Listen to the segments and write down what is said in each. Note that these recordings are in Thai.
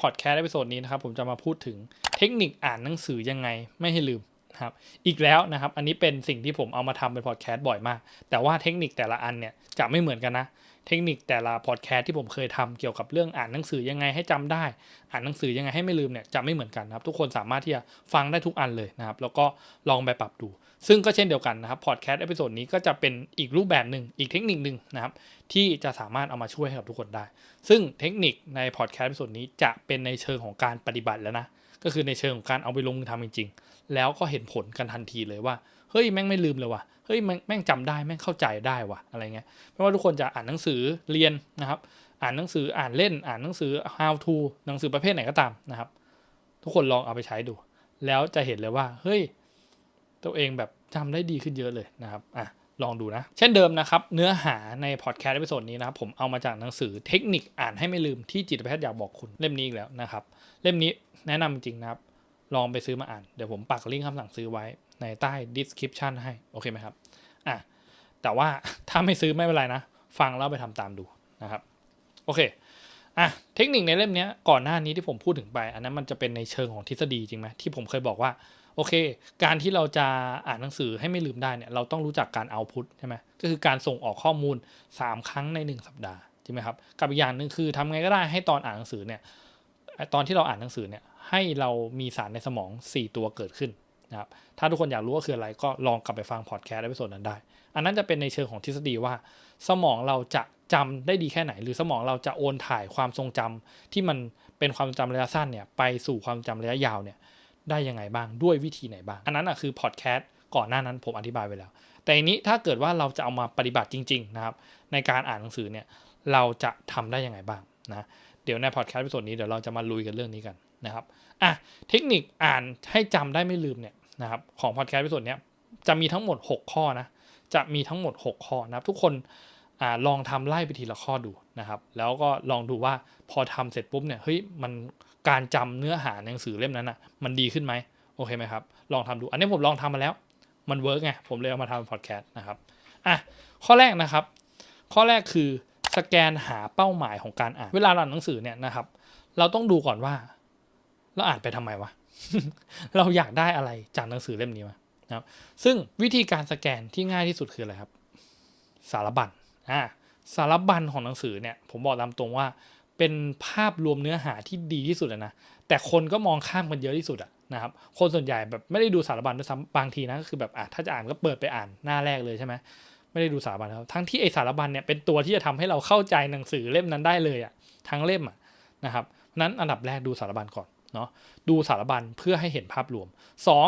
พอดแคสต์ในพิโซดนี้นะครับผมจะมาพูดถึงเทคนิคอ่านหนังสือยังไงไม่ให้ลืมครับอีกแล้วนะครับอันนี้เป็นสิ่งที่ผมเอามาทำเป็นพอดแคสต์บ่อยมาก แต่ว่าเทคนิคแต่ละอันเนี่ยจะไม่เหมือนกันนะ เทคนิคแต่ละพอดแคสต์ที่ผมเคยทำเกี่ยวกับเรื่องอ่านหนังสือยังไงให้จำได้ อ่านหนังสือยังไงให้ไม่ลืมเนี่ยจะไม่เหมือนกันนะครับทุกคนสามารถที่จะฟังได้ทุกอันเลยนะครับแล้วก็ลองไปปรับดู ซึ่งก็เช่นเดียวกันนะครับพอดแคสต์เอพิโซดนี้ก็จะเป็นอีกรูปแบบหนึ่งอีกเทคนิคหนึ่งนะครับที่จะสามารถเอามาช่วยให้กับทุกคนได้ ซึ่งเทคนิคในพอดแคสต์เอพิโซดนี้จะเป็นในเชิงของการปฏิบัติแล้วนะก็คือในเชิงของการเอาไปลงมือทำจริงๆ แล้วก็เห็นผลกันทันทีเลยว่าเฮ้ยแม่งไม่ลืมเลยว่ะเฮ้ยแม่งแม่งจำได้แม่งเข้าใจได้ว่ะอะไรเงี้ยไม่ว่าทุกคนจะอ่านหนังสือเรียนนะครับ อ่านหนังสืออ่านเล่น อ่านหนังสือ how to หนังสือประเภทไหนก็ตามนะครับ ทุกคนลองเอาไปใช้ดู แล้วจะเห็นเลยว่า เฮ้ย ตัวเองแบบ จำได้ดีขึ้นเยอะเลยนะครับอะลองดูนะ เช่นเดิมนะครับ เนื้อหาในพอดแคสต์ในตอนนี้นะครับ ผมเอามาจากหนังสือเทคนิคอ่านให้ไม่ลืมที่จิตแพทย์อยากบอกคุณเล่มนี้อีกแล้วนะครับ เล่มนี้แนะนำจริงนะครับ ลองไปซื้อมาอ่าน เดี๋ยวผมปักลิงก์คำสั่งซื้อไว้ในใต้ description ให้ โอเคไหมครับอะแต่ว่าถ้าไม่ซื้อไม่เป็นไรนะ ฟังแล้วไปทำตามดูนะครับ โอเคอะเทคนิคในเล่มนี้ก่อนหน้านี้ที่ผมพูดถึงไป อันนั้นมันจะเป็นในเชิงของทฤษฎีจริงไหมที่ผมเคยบอกว่า โอเค การที่เราจะอ่านหนังสือให้ไม่ลืมได้เนี่ยเราต้องรู้จักการเอาพุทใช่ไหมก็คือการส่งออกข้อมูล 3 ครั้งใน 1 สัปดาห์ใช่ไหมครับกับอีกอย่างหนึ่งคือทำไงก็ได้ให้ตอนอ่านหนังสือเนี่ยตอนที่เราอ่านหนังสือเนี่ยให้เรามีสารในสมอง 4 ตัวเกิดขึ้นนะครับถ้าทุกคนอยากรู้ว่าคืออะไรก็ลองกลับไปฟังพอดแคสต์ในส่วนนั้นได้ อันนั้นจะเป็นในเชิงของทฤษฎีว่า สมองเราจะจำได้ดีแค่ไหน หรือสมองเราจะโอนถ่ายความทรงจำที่มันเป็นความจำระยะสั้นเนี่ยไปสู่ความทรงจำระยะยาวเนี่ย ได้ยังไงบ้างด้วยวิธีไหนบ้าง อันนั้นอะคือพอดแคสต์ก่อนหน้านั้นผมอธิบายไปแล้ว แต่อันนี้ถ้าเกิดว่าเราจะเอามาปฏิบัติจริง ๆ นะครับ ในการอ่านหนังสือเนี่ยเราจะทำได้ยังไงบ้างนะเดี๋ยวในพอดแคสต์ส่วนนี้เดี๋ยวเราจะมาลุยกันเรื่องนี้กันนะครับอะเทคนิคอ่านให้จำได้ไม่ลืมเนี่ยนะครับของพอดแคสต์ส่วนนี้จะมีทั้งหมด 6 ข้อนะจะมีทั้งหมด 6 ข้อนะครับ ทุกคนอลองทำไล่ไปทีละข้อดูนะครับ แล้วก็ลองดูว่าพอทำเสร็จปุ๊บเนี่ยเฮ้ยมัน การจำเนื้อหาในหนังสือเล่มนั้นอะ มันดีขึ้นไหมโอเคไหมครับ ลองทำดู อันนี้ผมลองทำมาแล้ว มันเวิร์กไงผมเลยเอามาทำพอดแคสต์นะครับอะข้อแรกนะครับ ข้อแรกคือสแกนหาเป้าหมายของการอ่านเวลาเราอ่านหนังสือเนี่ยนะครับ เราต้องดูก่อนว่า เราอ่านไปทำไมวะเราอยากได้อะไรจากหนังสือเล่มนี้มานะครับ ซึ่งวิธีการสแกนที่ง่ายที่สุดคืออะไรครับ สารบัญอ่าสารบัญของหนังสือเนี่ย ผมบอกตามตรงว่า เป็นภาพรวมเนื้อหาที่ดีที่สุดนะแต่คนก็มองข้ามกันเยอะที่สุดอะนะครับคนส่วนใหญ่แบบไม่ได้ดูสารบัญด้วยซ้ำบางทีนะก็คือแบบอะถ้าจะอ่านก็เปิดไปอ่านหน้าแรกเลยใช่ไหมไม่ได้ดูสารบัญแล้วทั้งที่ไอสารบัญเนี่ยเป็นตัวที่จะทำให้เราเข้าใจหนังสือเล่มนั้นได้เลยอะทั้งเล่มอะนะครับนั้นอันดับแรกดูสารบัญก่อนเนาะดูสารบัญเพื่อให้เห็นภาพรวม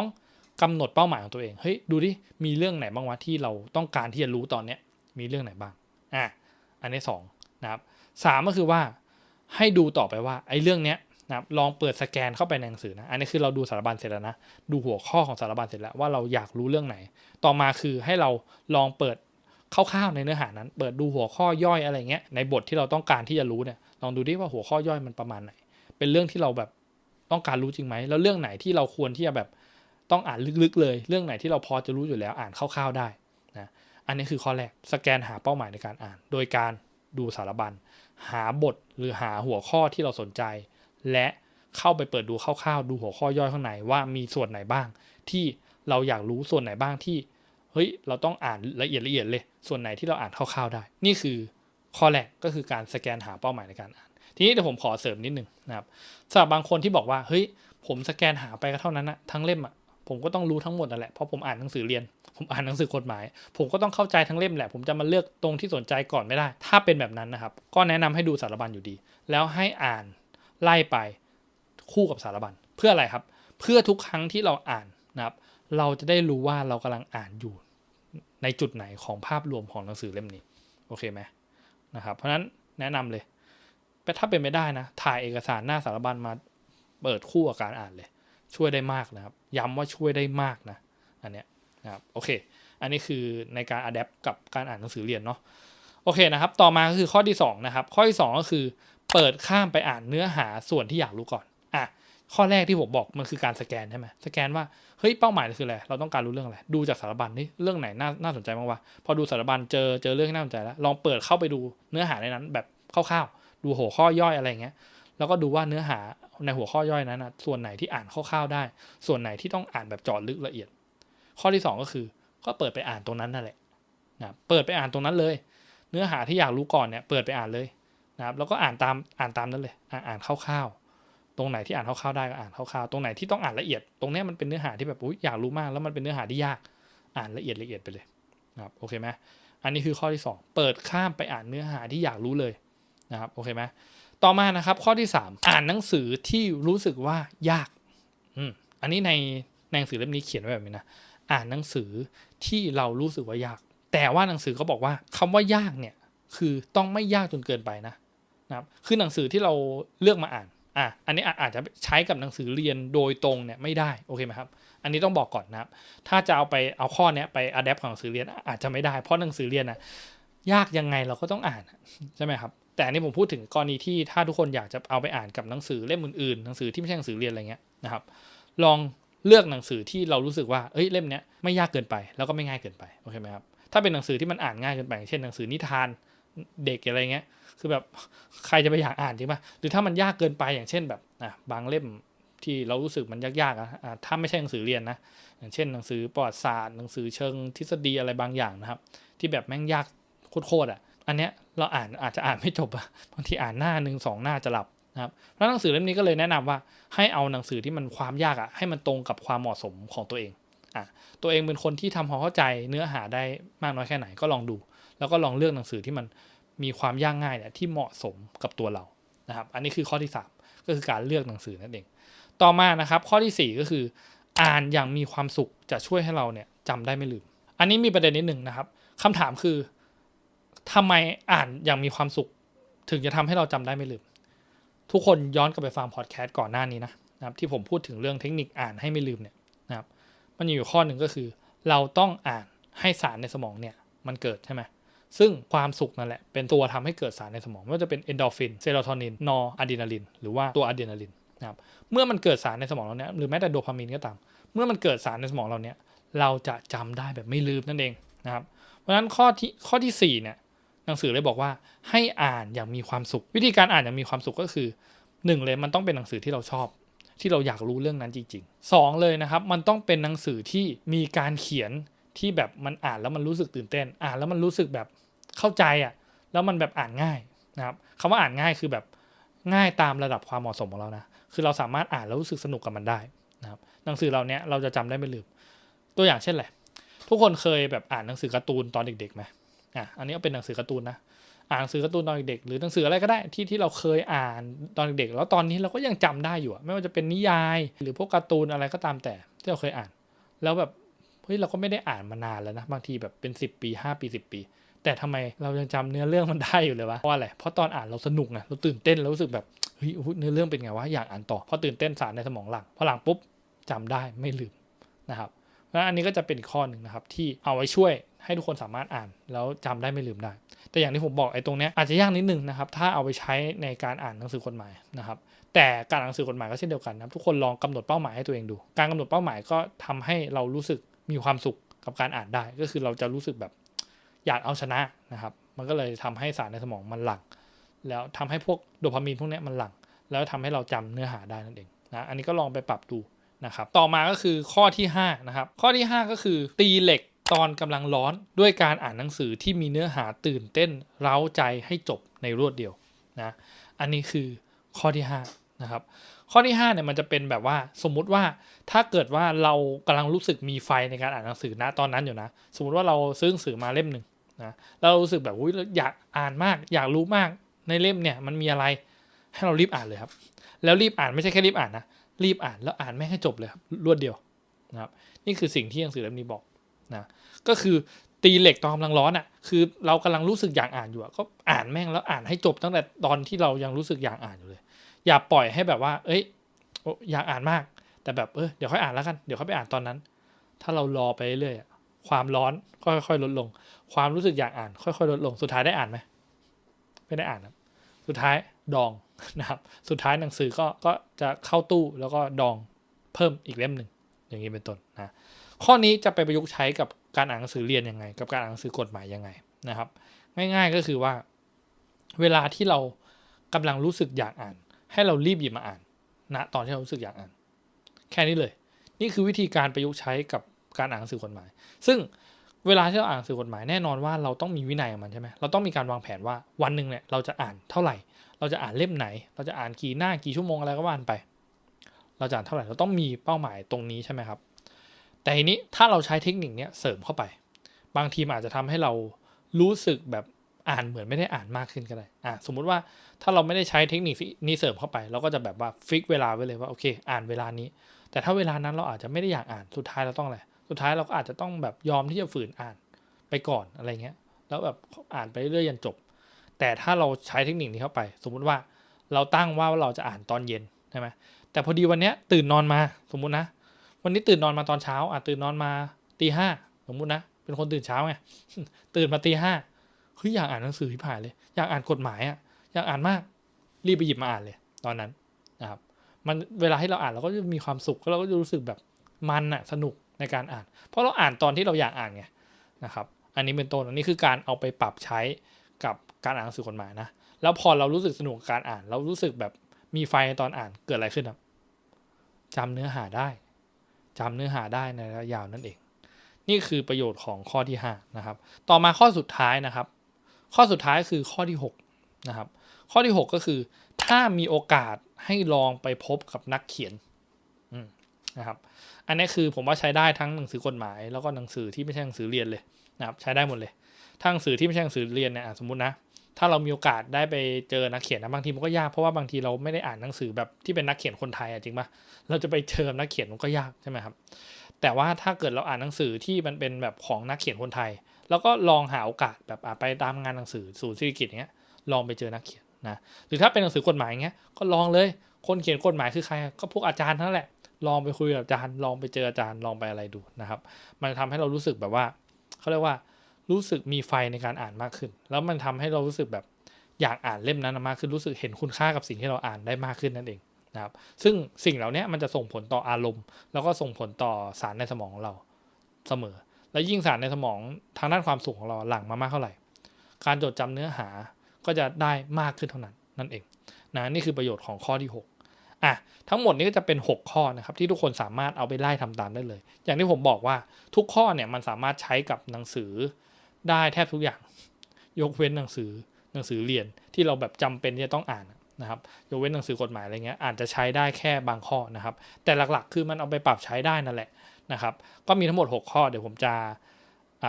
2. กำหนดเป้าหมายของตัวเองเฮ้ยดูดิมีเรื่องไหนบ้างวะที่เราต้องการที่จะรู้ตอนเนี้ยมีเรื่องไหนบ้างอะอันนี้2นะครับสามก็คือว่า ให้ดูต่อไปว่าไอ้เรื่องเนี้ยนะลองเปิดสแกนเข้าไปในหนังสือนะ อันนี้คือเราดูสารบัญเสร็จแล้วนะ ดูหัวข้อของสารบัญเสร็จแล้วว่าเราอยากรู้เรื่องไหน ต่อมาคือให้เราลองเปิดคร่าวๆในเนื้อหานั้น เปิดดูหัวข้อย่อยอะไรเงี้ย ในบทที่เราต้องการที่จะรู้เนี่ย ลองดูดิว่าหัวข้อย่อยมันประมาณไหน เป็นเรื่องที่เราแบบต้องการรู้จริงไหม แล้วเรื่องไหนที่เราควรที่จะแบบต้องอ่านลึกๆเลย เรื่องไหนที่เราพอจะรู้อยู่แล้วอ่านคร่าวๆได้นะ อันนี้คือข้อแรก สแกนหาเป้าหมายในการอ่าน โดยการดูสารบัญ หาบทหรือหาหัวข้อที่เราสนใจ และเข้าไปเปิดดูคร่าวๆดูหัวข้อย่อยข้างในว่ามีส่วนไหนบ้าง ที่เราอยากรู้ส่วนไหนบ้างที่เฮ้ยเราต้องอ่านละเอียดละเอียดเลย ส่วนไหนที่เราอ่านคร่าวๆได้ นี่คือข้อแรกก็คือการสแกนหาเป้าหมายในการอ่าน ทีนี้เดี๋ยวผมขอเสริมนิดนึงนะครับสำหรับบางคนที่บอกว่าเฮ้ยผมสแกนหาไปก็เท่านั้นนะทั้งเล่มอะผมก็ต้องรู้ทั้งหมดนั่นแหละเพราะผมอ่านหนังสือเรียน ผมอ่านหนังสือกฎหมาย ผมก็ต้องเข้าใจทั้งเล่มแหละ ผมจะมาเลือกตรงที่สนใจก่อนไม่ได้ ถ้าเป็นแบบนั้นนะครับ ก็แนะนำให้ดูสารบัญอยู่ดี แล้วให้อ่านไล่ไปคู่กับสารบัญเพื่ออะไรครับ เพื่อทุกครั้งที่เราอ่านนะครับ เราจะได้รู้ว่าเรากำลังอ่านอยู่ในจุดไหนของภาพรวมของหนังสือเล่มนี้โอเคไหมนะครับ เพราะฉะนั้นแนะนำเลยถ้าเป็นไม่ได้นะ ถ่ายเอกสารหน้าสารบัญมาเปิดคู่กับการอ่านเลย ช่วยได้มากนะครับ ย้ำว่าช่วยได้มากนะอันเนี้ย นะครับโอเค อันนี้คือในการอัดแอปกับการอ่านหนังสือเรียนเนาะโอเคนะครับ ต่อมาก็คือข้อที่2นะครับข้อที่ 2 ก็คือ เปิดข้ามไปอ่านเนื้อหาส่วนที่อยากรู้ก่อนอะข้อแรกที่ผมบอกมันคือการสแกนใช่ไหมสแกนว่าเฮ้ยเป้าหมายคืออะไรเราต้องการรู้เรื่องอะไรดูจากสารบัญนี่เรื่องไหนน่าน่าสนใจบ้างวะพอดูสารบัญเจอเจอเรื่องที่น่าสนใจแล้ว ลองเปิดเข้าไปดูเนื้อหาในนั้น แบบคร่าวๆดูหัวข้อย่อยอะไรเงี้ยแล้วก็ดูว่าเนื้อหาในหัวข้อย่อยนั้นนะส่วนไหนที่อ่านคร่าวๆได้ ส่วนไหนที่ต้องอ่านแบบจาะลึกละเอียด ข้อที่ 2 ก็คือ ก็เปิดไปอ่านตรงนั้นนั่นแหละนะเปิดไปอ่านตรงนั้นเลย เนื้อหาที่อยากรู้ก่อนเนี่ยเปิดไปอ่านเลยนะครับแล้วก็อ่านตามอ่านตามนั้นเลยอ่านคร่าวๆ ตรงไหนที่อ่านคร่าวๆได้ก็อ่านคร่าวๆ ตรงไหนที่ต้องอ่านละเอียด ตรงนี้มันเป็นเนื้อหาที่แบบอยากรู้มาก แล้วมันเป็นเนื้อหาที่ยากอ่านละเอียดละเอียดไปเลยนะครับโอเคไหมอันนี้คือข้อที่ 2 เปิดข้ามไปอ่านเนื้อหาที่อยากรู้เลยนะครับโอเคไหมต่อมานะครับข้อที่ 3 อ่านหนังสือที่รู้สึกว่ายากอืมอันนี้ในหนังสือเล่มนี้เขียนไว้แบบนี้นะ อ่านหนังสือที่เรารู้สึกว่ายาก แต่ว่าหนังสือเขาบอกว่าคำว่ายากเนี่ยคือต้องไม่ยากจนเกินไปนะนะครับคือหนังสือที่เราเลือกมาอ่านอะอันนี้อาจจะใช้กับหนังสือเรียนโดยตรงเนี่ยไม่ได้โอเคไหมครับ อันนี้ต้องบอกก่อนนะครับ ถ้าจะเอาไปเอาข้อนี้ไปอัดแอปของหนังสือเรียนอาจจะไม่ได้เพราะหนังสือเรียนนะยากยังไงเราก็ต้องอ่านใช่ไหมครับ แต่อันนี้ผมพูดถึงกรณีที่ถ้าทุกคนอยากจะเอาไปอ่านกับหนังสือเล่มอื่นๆหนังสือที่ไม่ใช่หนังสือเรียนอะไรเงี้ยนะครับ ลอง เลือกหนังสือที่เรารู้สึกว่าเอ้ยเล่มเนี้ยไม่ยากเกินไปแล้วก็ไม่ง่ายเกินไปโอเคไหมครับถ้าเป็นหนังสือที่มันอ่านง่ายเกินไปเช่นหนังสือนิทานเด็กอะไรเงี้ยคือแบบใครจะไปอยากอ่านจริงป่ะหรือถ้ามันยากเกินไปอย่างเช่นแบบอะบางเล่มที่เรารู้สึกมันยากๆอะถ้าไม่ใช่หนังสือเรียนนะอย่างเช่นหนังสือประวัติศาสตร์หนังสือเชิงทฤษฎีอะไรบางอย่างนะครับ ที่แบบแม่งยากโคตรๆอะอันเนี้ยเราอ่านอาจจะอ่านไม่จบอะบางทีอ่านหน้าหนึ่งสองหน้าจะหลับ นะครับเพราะหนังสือเล่มนี้ก็เลยแนะนำว่าให้เอาหนังสือที่มันความยากอะให้มันตรงกับความเหมาะสมของตัวเองอะตัวเองเป็นคนที่ทำความเข้าใจเนื้อหาได้มากน้อยแค่ไหนก็ลองดู แล้วก็ลองเลือกหนังสือที่มันมีความยากง่ายเนี่ยที่เหมาะสมกับตัวเรานะครับ อันนี้คือข้อที่ 3 ก็คือการเลือกหนังสือนั่นเอง ต่อมานะครับ ข้อที่ 4 ก็คือ อ่านอย่างมีความสุขจะช่วยให้เราเนี่ยจำได้ไม่ลืม อันนี้มีประเด็นนิดหนึ่งนะครับคำถามคือทำไมอ่านอย่างมีความสุข ถึงจะทำให้เราจำได้ไม่ลืม ทุกคนย้อนกลับไปฟังพอดแคสต์ก่อนหน้านี้นะนะครับที่ผมพูดถึงเรื่องเทคนิคอ่านให้ไม่ลืมเนี่ยนะครับมันอยู่ข้อหนึ่งก็คือ เราต้องอ่านให้สารในสมองเนี่ยมันเกิดใช่ไหมซึ่งความสุขนั่นแหละเป็นตัวทำให้เกิดสารในสมองไม่ว่าจะเป็นเอนโดฟินเซโรโทนินนอร์อะดรีนาลินหรือว่าตัวอะดรีนาลินนะครับเมื่อมันเกิดสารในสมองเราเนี้ยหรือแม้แต่โดพามีนก็ตามเมื่อมันเกิดสารในสมองเราเนี้ยเราจะจำได้แบบไม่ลืมนั่นเองนะครับเพราะฉะนั้นข้อที่ข้อที่4เนี่ย หนังสือเลยบอกว่าให้อ่านอย่างมีความสุข วิธีการอ่านอย่างมีความสุขก็คือ1เลยมันต้องเป็นหนังสือที่เราชอบ ที่เราอยากรู้เรื่องนั้นจริงๆ 2 เลยนะครับมันต้องเป็นหนังสือที่มีการเขียนที่แบบมันอ่านแล้วมันรู้สึกตื่นเต้น อ่านแล้วมันรู้สึกแบบเข้าใจอะแล้วมันแบบอ่านง่ายนะครับคำว่าอ่านง่ายคือแบบง่ายตามระดับความเหมาะสมของเรานะคือเราสามารถอ่านแล้วรู้สึกสนุกกับมันได้นะครับหนังสือเราเนี้ยเราจะจำได้ไม่ลืม ตัวอย่างเช่นแหละทุกคนเคยแบบอ่านหนังสือการ์ตูนตอนเด็กๆไหม อะอันนี้เป็นหนังสือการ์ตูนนะอ่านหนังสือการ์ตูนตอนเด็กหรือหนังสืออะไรก็ได้ที่ที่เราเคยอ่านตอนเด็กแล้วตอนนี้เราก็ยังจำได้อยู่ไม่ว่าจะเป็นนิยาย หรือพวกการ์ตูนอะไรก็ตามแต่ที่เราเคยอ่าน แล้วแบบเฮ้ยเราก็ไม่ได้อ่านมานานแล้วนะบางทีแบบเป็น 10 ปี 5 ปี 10 ปี แต่ทำไมเรายังจำเนื้อเรื่องมันได้อยู่เลยวะเพราะอะไรเพราะตอนอ่านเราสนุกไงเราตื่นเต้นเรารู้สึกแบบเฮ้ยเนื้อเรื่องเป็นไงวะอยากอ่านต่อพอตื่นเต้นสารในสมองหลังพอหลังปุ๊บจำได้ไม่ลืมนะครับ แล้วอันนี้ก็จะเป็นอีกข้อหนึ่งนะครับที่เอาไว้ช่วยให้ทุกคนสามารถอ่านแล้วจำได้ไม่ลืมได้ แต่อย่างที่ผมบอกไอ้ตรงนี้อาจจะยากนิดนึงนะครับ ถ้าเอาไปใช้ในการอ่านหนังสือกฎหมายนะครับ แต่การอ่านหนังสือกฎหมายก็เช่นเดียวกันนะครับ ทุกคนลองกำหนดเป้าหมายให้ตัวเองดู การกำหนดเป้าหมายก็ทำให้เรารู้สึกมีความสุขกับการอ่านได้ ก็คือเราจะรู้สึกแบบอยากเอาชนะนะครับ มันก็เลยทำให้สารในสมองมันหลั่งแล้วทำให้พวกโดพามีนพวกนี้มันหลั่งแล้วทำให้เราจำเนื้อหาได้นั่นเองนะ อันนี้ก็ลองไปปรับดู นะครับต่อมาก็คือข้อที่5นะครับข้อที่ 5 ก็คือตีเหล็กตอนกำลังร้อนด้วยการอ่านหนังสือที่มีเนื้อหาตื่นเต้นเร้าใจให้จบในรวดเดียวนะอันนี้คือข้อที่5นะครับข้อที่5เนี่ยมันจะเป็นแบบว่าสมมุติว่าถ้าเกิดว่าเรากำลังรู้สึกมีไฟในการอ่านหนังสือนะตอนนั้นอยู่นะ สมมติว่าเราซื้อหนังสือมาเล่มหนึ่งนะแล้วเรารู้สึกแบบอุ้ยอยากอ่านมาก อยากรู้มากในเล่มเนี่ยมันมีอะไรให้เรารีบอ่านเลยครับ แล้วรีบอ่านไม่ใช่แค่รีบอ่านนะ รีบอ่านแล้วอ่านไม่ให้จบเลยครับรวดเดียวนะครับ นี่คือสิ่งที่หนังสือเล่มนี้บอกนะก็คือตีเหล็กตอนกำลังร้อนอะคือเรากำลังรู้สึกอยากอ่านอยู่ก็อ่านแม่งแล้วอ่านให้จบตั้งแต่ตอนที่เรายังรู้สึกอยากอ่านอยู่เลย อย่าปล่อยให้แบบว่า เอ้ยอยากอ่านมาก แต่แบบเออเดี๋ยวค่อยอ่านแล้วกันเดี๋ยวค่อยไปอ่านตอนนั้น ถ้าเรารอไปเรื่อยๆความร้อนก็ค่อยๆลดลง ความรู้สึกอยากอ่าน ค่อยๆลดลงสุดท้ายได้อ่านไหมไม่ได้อ่านครับ สุดท้าย ดองนะครับ สุดท้ายหนังสือก็ก็จะเข้าตู้แล้วก็ดองเพิ่มอีกเล่มหนึ่งอย่างนี้เป็นต้นนะข้อนี้จะไปประยุกต์ใช้กับการอ่านหนังสือเรียนยังไง กับการอ่านหนังสือกฎหมายยังไงนะครับ ง่ายๆก็คือว่า เวลาที่เรากำลังรู้สึกอยากอ่าน ให้เรารีบหยิบมาอ่านณตอนที่เรารู้สึกอยากอ่าน แค่นี้เลย นี่คือวิธีการประยุกต์ใช้กับการอ่านหนังสือกฎหมาย ซึ่งเวลาที่เราอ่านหนังสือกฎหมายแน่นอนว่าเราต้องมีวินัยของมันใช่ไหมเราต้องมีการวางแผนว่าวันหนึ่งเนี่ยเราจะอ่านเท่าไหร่ เราจะอ่านเล่มไหน เราจะอ่านกี่หน้ากี่ชั่วโมงอะไรก็ว่านไป เราจะอ่านเท่าไหร่เราต้องมีเป้าหมายตรงนี้ใช่ไหมครับ แต่ทีนี้ถ้าเราใช้เทคนิคนี้เสริมเข้าไป บางทีมอาจจะทำให้เรารู้สึกแบบอ่านเหมือนไม่ได้อ่านมากขึ้นก็ได้อะสมมุติว่าถ้าเราไม่ได้ใช้เทคนิคนี้เสริมเข้าไป เราก็จะแบบว่าฟิกเวลาไว้เลยว่าโอเค อ่านเวลานี้ แต่ถ้าเวลานั้นเราอาจจะไม่ได้อยากอ่านสุดท้ายเราต้องอะไรสุดท้ายเราก็อาจจะต้องแบบยอมที่จะฝืนอ่านไปก่อนอะไรเงี้ย แล้วแบบอ่านไปเรื่อยยันจบ แต่ถ้าเราใช้เทคนิคนี้เข้าไป สมมุติว่าเราตั้งว่าเราจะอ่านตอนเย็นใช่ไหมแต่พอดีวันนี้ตื่นนอนมาสมมุตินะ วันนี้ตื่นนอนมาตอนเช้าอะตื่นนอนมาตีห้าสมมุตินะ เป็นคนตื่นเช้าไงตื่นมาตีห้าเฮ้ยอยากอ่านหนังสือที่ผ่านเลย อยากอ่านกฎหมายอะอยากอ่านมาก รีบไปหยิบมาอ่านเลย ตอนนั้นนะครับมันเวลาให้เราอ่านเราก็จะมีความสุขแล้วเราก็จะรู้สึกแบบมันอะสนุกในการอ่าน เพราะเราอ่านตอนที่เราอยากอ่านไงนะครับ อันนี้เป็นต้นอันนี้คือการเอาไปปรับใช้ การอ่านหนังสือกฎหมายนะ แล้วพอเรารู้สึกสนุกกับการอ่าน เรารู้สึกแบบมีไฟตอนอ่านเกิดอะไรขึ้นครับจำเนื้อหาได้จำเนื้อหาได้ในระยะยาวนั่นเอง นี่คือประโยชน์ของข้อที่5นะครับ ต่อมาข้อสุดท้ายนะครับ ข้อสุดท้ายคือข้อที่6นะครับ ข้อที่ 6 ก็คือ ถ้ามีโอกาสให้ลองไปพบกับนักเขียนนะครับ อันนี้คือผมว่าใช้ได้ทั้งหนังสือกฎหมาย แล้วก็หนังสือที่ไม่ใช่หนังสือเรียนเลยนะครับ ใช้ได้หมดเลยถ้าหนังสือที่ไม่ใช่หนังสือเรียนเนี่ยสมมตินะ ถ้าเรามีโอกาสได้ไปเจอนักเขียนนะบางทีมันก็ยากเพราะว่าบางทีเราไม่ได้อ่านหนังสือแบบที่เป็นนักเขียนคนไทยอะจริงปะเราจะไปเจอนักเขียนมันก็ยากใช่ไหมครับ แต่ว่าถ้าเกิดเราอ่านหนังสือที่มันเป็นแบบของนักเขียนคนไทย แล้วก็ลองหาโอกาสแบบไปตามงานหนังสือศูนย์ศิริกิจเงี้ยลองไปเจอนักเขียนนะหรือถ้าเป็นหนังสือกฎหมายเงี้ยก็ลองเลยคนเขียนกฎหมายคือใครก็พวกอาจารย์นั่นแหละ ลองไปคุยกับอาจารย์ ลองไปเจออาจารย์ลองไปอะไรดูนะครับ มันทำให้เรารู้สึกแบบว่าเขาเรียกว่า รู้สึกมีไฟในการอ่านมากขึ้น แล้วมันทำให้เรารู้สึกแบบอยากอ่านเล่มนั้นมากขึ้นรู้สึกเห็นคุณค่ากับสิ่งที่เราอ่านได้มากขึ้นนั่นเองนะครับซึ่งสิ่งเหล่านี้มันจะส่งผลต่ออารมณ์ แล้วก็ส่งผลต่อสารในสมองของเราเสมอ และยิ่งสารในสมองทางด้านความสุขของเราหลั่งมามากเท่าไหร่ การจดจำเนื้อหาก็จะได้มากขึ้นเท่านั้นนั่นเองนะนี่คือประโยชน์ของข้อที่ 6อะทั้งหมดนี้ก็จะเป็น 6 ข้อนะครับที่ทุกคนสามารถเอาไปไล่ทำตามได้เลย อย่างที่ผมบอกว่าทุกข้อเนี่ยมันสามารถใช้กับหนังสือ ได้แทบทุกอย่าง ยกเว้นหนังสือหนังสือเรียนที่เราแบบจำเป็นที่จะต้องอ่านนะครับยกเว้นหนังสือกฎหมายอะไรเงี้ยอาจจะใช้ได้แค่บางข้อนะครับ แต่หลักๆ คือมันเอาไปปรับใช้ได้นั่นแหละนะครับ ก็มีทั้งหมด 6 ข้อเดี๋ยวผมจะ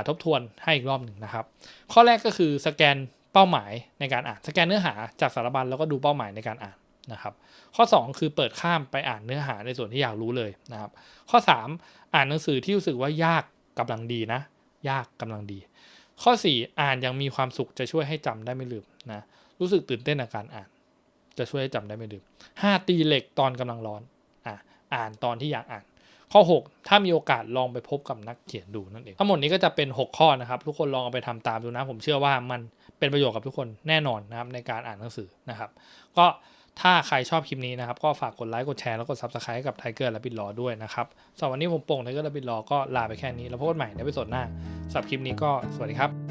ทบทวนให้อีกรอบหนึ่งนะครับ ข้อแรกก็คือสแกนเป้าหมายในการอ่าน สแกนเนื้อหาจากสารบัญแล้วก็ดูเป้าหมายในการอ่านนะครับ ข้อ 2 คือเปิดข้ามไปอ่านเนื้อหาในส่วนที่อยากรู้เลยนะครับ ข้อ 3 อ่านหนังสือที่รู้สึกว่ายากกำลังดีนะ ยากกำลังดี ข้อ 4 อ่านยังมีความสุขจะช่วยให้จำได้ไม่ลืมนะรู้สึกตื่นเต้นในการอ่าน จะช่วยให้จำได้ไม่ลืม 5 ตีเหล็กตอนกำลังร้อนอ่าอ่านตอนที่อยากอ่าน ข้อ 6 ถ้ามีโอกาสลองไปพบกับนักเขียนดูนั่นเองทั้งหมดนี้ก็จะเป็น 6 ข้อนะครับ ทุกคนลองเอาไปทำตามดูนะ ผมเชื่อว่ามันเป็นประโยชน์กับทุกคนแน่นอนนะครับในการอ่านหนังสือนะครับ ก็ ถ้าใครชอบคลิปนี้นะครับ ก็ฝากกดไลค์กดแชร์แล้วกด subscribe ให้กับไทเกอร์และบิดลอด้วยนะครับสำหรับวันนี้ผมโป่งไทเกอร์และบิดลอก็ลาไปแค่นี้ แล้วพบกันใหม่ในวิดีโอหน้าสำหรับคลิปนี้ก็สวัสดีครับ